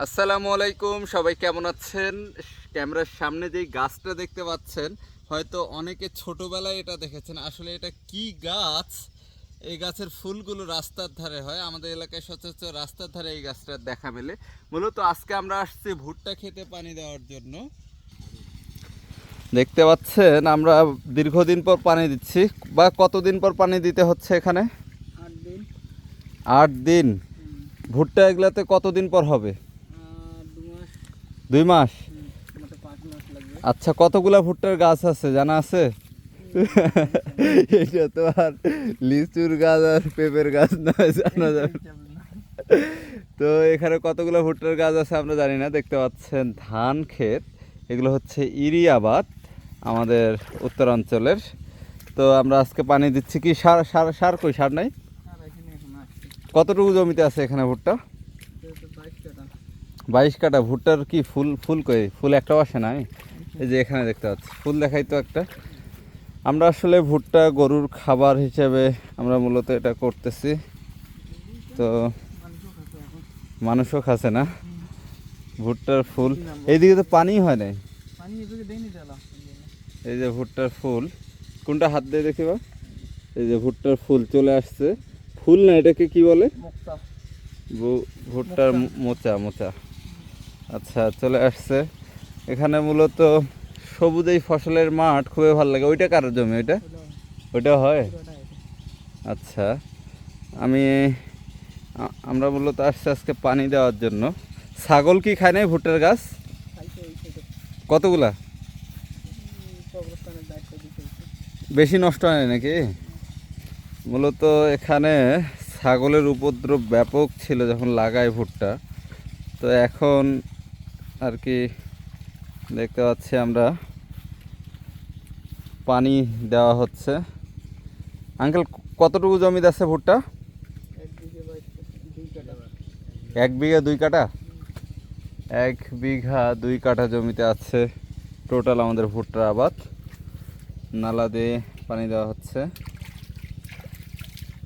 আসসালামু আলাইকুম সবাই কেমন আছেন? ক্যামেরার সামনে যেই গাছটা দেখতে পাচ্ছেন হয়তো অনেকে ছোটবেলায় এটা দেখেছেন। আসলে এটা কি গাছ? এই গাছের ফুলগুলো রাস্তার ধারে হয়। আমাদের এলাকায় সচরাচর রাস্তার ধারে এই গাছটা দেখা মেলে। মূলত আজকে আমরা আসছি ভুট্টা খেতে পানি দেওয়ার জন্য। দেখতে পাচ্ছেন আমরা দীর্ঘদিন পর পানি দিচ্ছি। বা কতদিন পর পানি দিতে হচ্ছে এখানে? আট দিন। আট দিন। ভুট্টা এগুলাতে কতদিন পর হবে? দুই মাস? আচ্ছা কতগুলা ভুট্টার গাছ আছে জানা আছে? এটা তো আর লিচুর গাছ আর পেঁপের গাছ না জানা যাবে তো এখানে কতগুলো ভুট্টার গাছ আছে আমরা জানি না দেখতে পাচ্ছেন ধান ক্ষেত এগুলো হচ্ছে ইরিয়াবাদ আমাদের উত্তরাঞ্চলের। তো আমরা আজকে পানি দিচ্ছি কি সার সার সার কই সার নাই? কতটুকু জমিতে আছে এখানে ভুট্টা? বাইশ কাটা ভুট্টার কি ফুল ফুল কই? ফুল একটাও আসে না এই যে এখানে দেখতে পাচ্ছি। ফুল দেখাই তো একটা। আমরা আসলে ভুট্টা গরুর খাবার হিসেবে আমরা মূলত এটা করতেছি। তো মানুষও খাচ্ছে না। ভুট্টার ফুল। এইদিকে তো পানি হয় নাই? এই যে ভুট্টার ফুল। কোনটা হাত দিয়ে দেখি বা? এই যে ভুট্টার ফুল চলে আসছে। ফুল না এটাকে কি বলে? ভুট্টার মোচা মোচা। আচ্ছা চলে আসছে। এখানে মূলত সবুজ এই ফসলের মাঠ, খুবই ভালো লাগে। ওইটা কার জমি ওইটা? ওইটা হয়? আচ্ছা আমি আমরা মূলত আসছি আজকে পানি দেওয়ার জন্য। ছাগল কি খায় নাই ভুট্টার গাছ? কতগুলা? বেশি নষ্ট হয় নাকি? মূলত এখানে ছাগলের উপদ্রব ব্যাপক ছিল যখন লাগায় ভুট্টা। তো এখন আর কি দেখতে পাচ্ছি আমরা। পানি দেওয়া হচ্ছে। আঙ্কেল, কতটুকু জমি আছে ভুট্টা? এক বিঘে বাইশ দুই কাটা এক বিঘা দুই কাটা এক বিঘা দুই কাঠা জমিতে আছে টোটাল আমাদের ভুট্টার আবাদ। নালা দিয়ে পানি দেওয়া হচ্ছে।